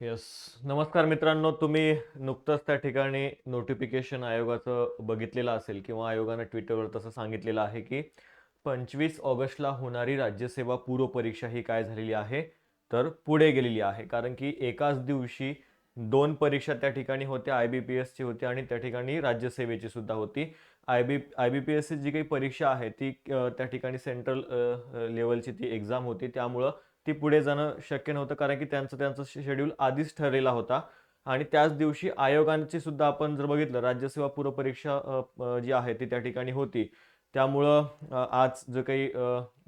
Yes नमस्कार मित्रांनो तुम्ही नुकतंच त्या ठिकाणी नोटिफिकेशन आयोगाचं बघितलेलं असेल किंवा आयोगानं ट्विटरवर तसं सांगितलेलं आहे की पंचवीस ऑगस्टला होणारी राज्यसेवा पूर्वपरीक्षा ही काय झालेली आहे? तर पुढे गेलेली आहे. कारण की एकाच दिवशी दोन परीक्षा त्या ठिकाणी होत्या आय बी पी एसची होती आणि त्या ठिकाणी राज्यसेवेची सुद्धा होती. I B I B P एसची जी काही परीक्षा आहे ती त्या ठिकाणी सेंट्रल लेवलची ती एक्झाम होती. त्यामुळं ती पुढे जाणं शक्य नव्हतं कारण की त्यांचं त्यांचं शेड्यूल आधीच ठरलेला होता. आणि त्याच दिवशी आयोगांची सुद्धा आपण जर बघितलं राज्यसेवा पूर्वपरीक्षा जी आहे ती त्या ठिकाणी होती. त्यामुळं आज जो काही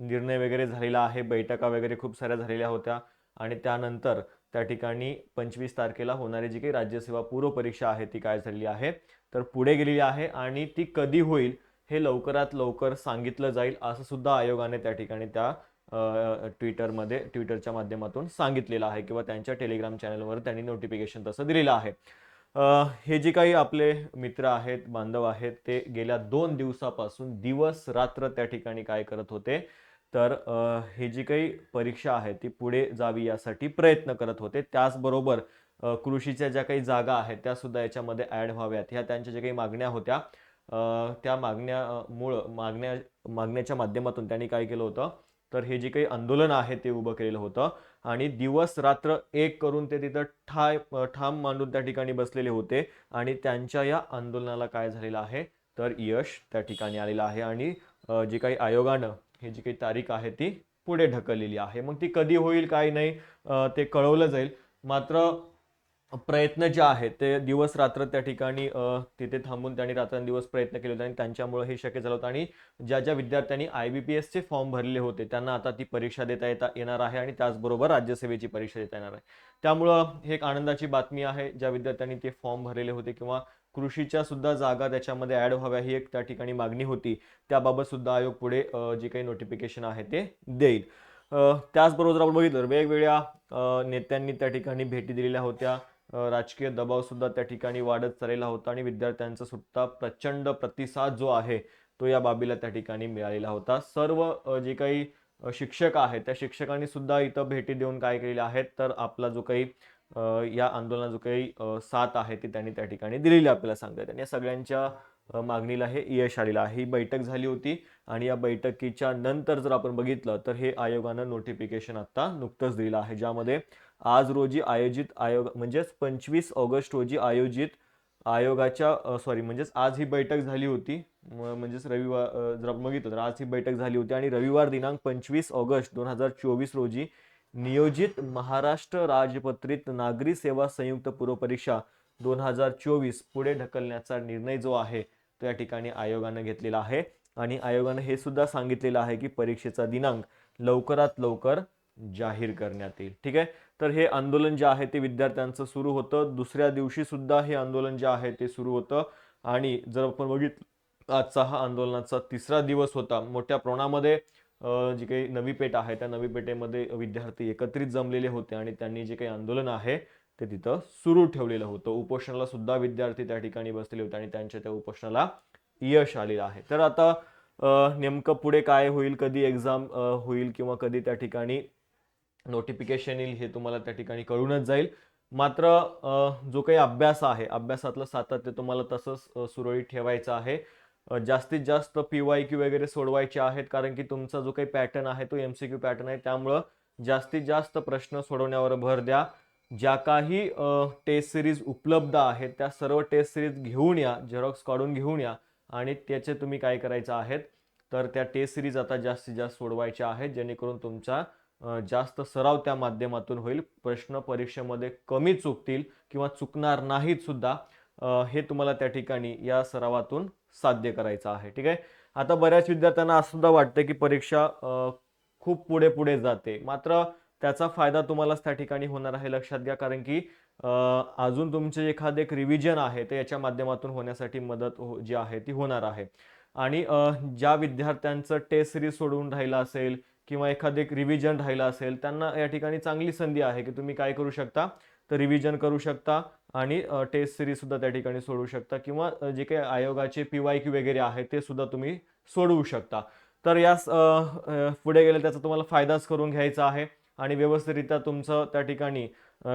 निर्णय वगैरे झालेला आहे बैठका वगैरे खूप साऱ्या झालेल्या होत्या. आणि त्यानंतर त्या ठिकाणी पंचवीस तारखेला होणारी जी काही राज्यसेवा पूर्वपरीक्षा आहे ती काय झालेली आहे तर पुढे गेलेली आहे आणि ती कधी होईल हे लवकरात लवकर सांगितलं जाईल असं सुद्धा आयोगाने त्या ठिकाणी त्या ट्विटरमध्ये ट्विटरच्या माध्यमातून सांगितलेलं आहे किंवा त्यांच्या टेलिग्राम चॅनलवर त्यांनी नोटिफिकेशन तसं दिलेलं आहे. हे जे काही आपले मित्र आहेत बांधव आहेत ते गेल्या दोन दिवसापासून दिवस रात्र त्या ठिकाणी काय करत होते तर हे जी काही परीक्षा आहे ती पुढे जावी यासाठी प्रयत्न करत होते. त्याचबरोबर कृषीच्या ज्या काही जागा आहेत त्यासुद्धा याच्यामध्ये ॲड व्हाव्यात. ह्या त्यांच्या ज्या काही मागण्या होत्या त्या मागण्या मागण्या मागण्याच्या माध्यमातून त्यांनी काय केलं होतं तर हे जे काही आंदोलन आहे ते उभं केलेलं होतं. आणि दिवस रात्र एक करून ते तिथं ठाय ठाम मांडून त्या ठिकाणी बसलेले होते. आणि त्यांच्या या आंदोलनाला काय झालेलं आहे? तर यश त्या ठिकाणी आलेलं आहे. आणि जे काही आयोगानं हे जी काही तारीख आहे ती पुढे ढकललेली आहे. मग ती कधी होईल काय नाही ते कळवलं जाईल. मात्र प्रयत्न जे आहेत ते दिवस रात्र त्या ठिकाणी तिथे थांबून त्यांनी रात्रंदिवस प्रयत्न केले होते आणि त्यांच्यामुळे हे शक्य झालं होतं. आणि ज्या ज्या विद्यार्थ्यांनी आय बी पी एसचे फॉर्म भरले होते त्यांना आता ती परीक्षा देता येता येणार आहे आणि त्याचबरोबर राज्यसेवेची परीक्षा देता येणार आहे. त्यामुळं हे एक आनंदाची बातमी आहे ज्या विद्यार्थ्यांनी ते फॉर्म भरलेले होते किंवा कृषीच्या सुद्धा जागा त्याच्यामध्ये ॲड व्हाव्या ही एक त्या ठिकाणी मागणी होती. त्याबाबत सुद्धा आयोग पुढे जे काही नोटिफिकेशन आहे ते देईल. त्याचबरोबर आपण बघितलं वेगवेगळ्या नेत्यांनी त्या ठिकाणी भेटी दिलेल्या होत्या. राजकीय दबाव सुद्धा त्या ठिकाणी वाढत चाललेला होता आणि विद्यार्थ्यांचा सुद्धा प्रचंड प्रतिसाद जो आहे तो या बाबीला त्या ठिकाणी मिळालेला होता. सर्व जे काही शिक्षक आहेत त्या शिक्षकांनी सुद्धा इथं भेटी देऊन काय केलेले आहेत तर आपला जो काही या आंदोलनात जो काही साथ आहे ती त्यांनी त्या ठिकाणी दिलेली आपल्याला सांगतात आणि या सगळ्यांच्या मागणीला हे यश आलेलं आहे. ही बैठक झाली होती आणि या बैठकीच्या नंतर जर आपण बघितलं तर हे आयोगानं नोटिफिकेशन आत्ता नुकतंच दिलं आहे ज्यामध्ये आज रोजी आयोजित आयोग म्हणजेच पंचवीस ऑगस्ट रोजी आयोजित आयोगाच्या सॉरी म्हणजेच आज ही बैठक झाली होती. म्हणजेच रविवार जर आपण बघितलं तर आज ही बैठक झाली होती आणि रविवार दिनांक पंचवीस ऑगस्ट दोन हजार चोवीस रोजी नियोजित महाराष्ट्र राजपत्रित नागरी सेवा संयुक्त पूर्वपरीक्षा दोन हजार चोवीस पुढे ढकलण्याचा निर्णय जो आहे तो या ठिकाणी आयोगानं घेतलेला आहे. आणि आयोगानं हे सुद्धा सांगितलेलं आहे की परीक्षेचा दिनांक लवकरात लवकर जाहीर करण्यात येईल. ठीक आहे? तर हे आंदोलन जे आहे ते विद्यार्थ्यांचं सुरू होतं. दुसऱ्या दिवशी सुद्धा हे आंदोलन जे आहे ते सुरू होतं. आणि जर आपण बघितलं आजचा हा आंदोलनाचा तिसरा दिवस होता. मोठ्या प्रमाणामध्ये जी काही नवी पेठ आहे त्या नवी पेठेमध्ये विद्यार्थी एकत्रित जमलेले होते आणि त्यांनी जे काही आंदोलन आहे ते तिथं सुरू ठेवलेलं होतं. उपोषणाला सुद्धा विद्यार्थी त्या ठिकाणी बसलेले होते आणि त्यांच्या त्या उपोषणाला यश आलेलं आहे. तर आता नेमकं पुढे काय होईल कधी एक्झाम होईल किंवा कधी त्या ठिकाणी नोटिफिकेशन येईल हे तुम्हाला त्या ठिकाणी कळूनच जाईल. मात्र जो काही अभ्यास आहे अभ्यासातलं सातत्य तुम्हाला तसंच सुरळीत ठेवायचं आहे. जास्तीत जास्त पी वाय क्यू वगैरे सोडवायचे आहेत कारण की तुमचा जो काही पॅटर्न आहे तो एम सी क्यू पॅटर्न आहे. त्यामुळं जास्तीत जास्त प्रश्न सोडवण्यावर भर द्या. ज्या काही टेस्ट सिरीज उपलब्ध आहेत त्या सर्व टेस्ट सिरीज घेऊन या झेरॉक्स काढून घेऊन या आणि त्याचे तुम्ही काय करायचं आहेत तर त्या टेस्ट सिरीज आता जास्तीत जास्त सोडवायच्या आहेत जेणेकरून तुमचा जास्त सराव त्या माध्यमातून होईल प्रश्न परीक्षेमध्ये कमी चुकतील किंवा चुकणार नाहीत सुद्धा हे तुम्हाला त्या ठिकाणी या सरावातून साध्य करायचं आहे ठीक आहे? आता बऱ्याच विद्यार्थ्यांना असं सुद्धा वाटतं की परीक्षा खूप पुढे पुढे जाते मात्र त्याचा फायदा तुम्हालाच त्या ठिकाणी होणार आहे लक्षात घ्या. कारण की अजून तुमचे एखादे एक रिव्हिजन आहे ते याच्या माध्यमातून होण्यासाठी मदत हो जी आहे ती होणार आहे. आणि ज्या विद्यार्थ्यांचं टेस्ट सिरीज सोडून राहिलं असेल किंवा एखादे एक रिव्हिजन राहिलं असेल त्यांना या ठिकाणी चांगली संधी आहे की तुम्ही काय करू शकता? तर रिव्हिजन करू शकता आणि टेस्ट सिरीज सुद्धा त्या ठिकाणी सोडवू शकता किंवा जे काही आयोगाचे पी वाय क्यू वगैरे आहे ते सुद्धा तुम्ही सोडवू शकता. तर यास पुढे गेले त्याचा तुम्हाला फायदाच करून घ्यायचा आहे. आणि व्यवस्थितरित्या तुमचं त्या ठिकाणी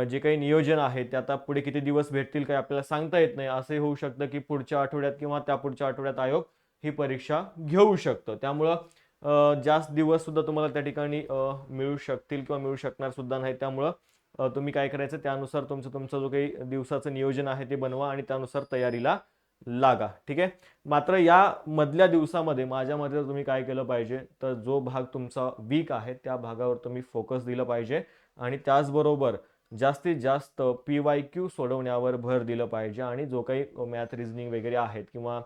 जे काही नियोजन आहे ते आता पुढे किती दिवस भेटतील काही आपल्याला सांगता येत नाही. असंही होऊ शकतं की पुढच्या आठवड्यात किंवा त्या पुढच्या आठवड्यात आयोग ही परीक्षा घेऊ शकतो. त्यामुळं जास्त दिवस सुद्धा तुम्हाला त्या ठिकाणी मिळू शकतील किंवा मिळू शकणार सुद्धा नाही. त्यामुळं तुम्ही काय करायचं त्यानुसार तुमचं तुमचं जो काही दिवसाचं नियोजन आहे ते बनवा आणि त्यानुसार तयारीला लागा ठीक आहे? मात्र या मधल्या दिवसामध्ये माझ्या मते तुम्ही काय केलं पाहिजे तर जो भाग तुमचा वीक आहे त्या भागावर तुम्ही फोकस दिलं पाहिजे आणि त्याचबरोबर जास्तीत जास्त पी वाय क्यू सोडवण्यावर भर दिलं पाहिजे आणि जो काही मॅथ रिझनिंग वगैरे आहेत किंवा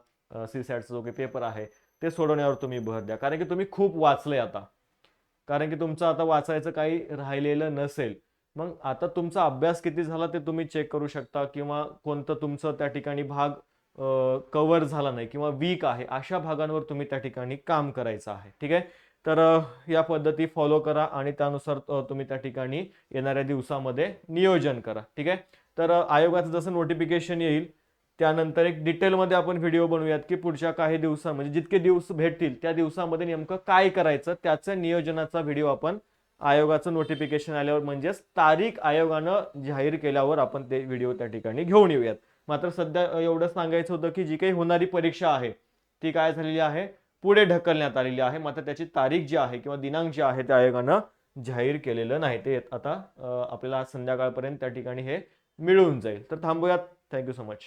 सी सॅटचा जो काही पेपर आहे ते सोडवण्यावर तुम्ही भर द्या. कारण की तुम्ही खूप वाचले आता. कारण की तुमचं आता वाचायचं काही राहिलेलं नसेल. मग आता तुमचा अभ्यास किती झाला ते तुम्ही चेक करू शकता किंवा कोणतं तुमचं त्या ठिकाणी भाग कवर झाला नाही किंवा वीक आहे अशा भागांवर तुम्ही त्या ठिकाणी काम करायचं आहे. ठीक आहे? तर या पद्धती फॉलो करा आणि त्यानुसार तुम्ही त्या ठिकाणी येणाऱ्या दिवसामध्ये नियोजन करा. ठीक आहे? तर आयोगाचं जसं नोटिफिकेशन येईल त्यानंतर एक डिटेलमध्ये आपण व्हिडिओ बनवूयात की पुढच्या काही दिवसा म्हणजे जितके दिवस भेटतील त्या दिवसामध्ये नेमकं काय करायचं त्याचं नियोजनाचा व्हिडिओ आपण आयोगाचं नोटिफिकेशन आल्यावर म्हणजेच तारीख आयोगानं जाहीर केल्यावर आपण ते व्हिडिओ त्या ठिकाणी घेऊन येऊयात. मात्र सध्या एवढं सांगायचं होतं की जी काही होणारी परीक्षा आहे ती काय झालेली आहे? पुढे ढकलण्यात आलेली आहे. मात्र त्याची तारीख जी आहे किंवा दिनांक जे आहे त्या आयोगानं जाहीर केलेलं नाही. ते आता आपल्याला आज संध्याकाळपर्यंत त्या ठिकाणी हे मिळून जाईल. तर थांबूयात. Thank you so much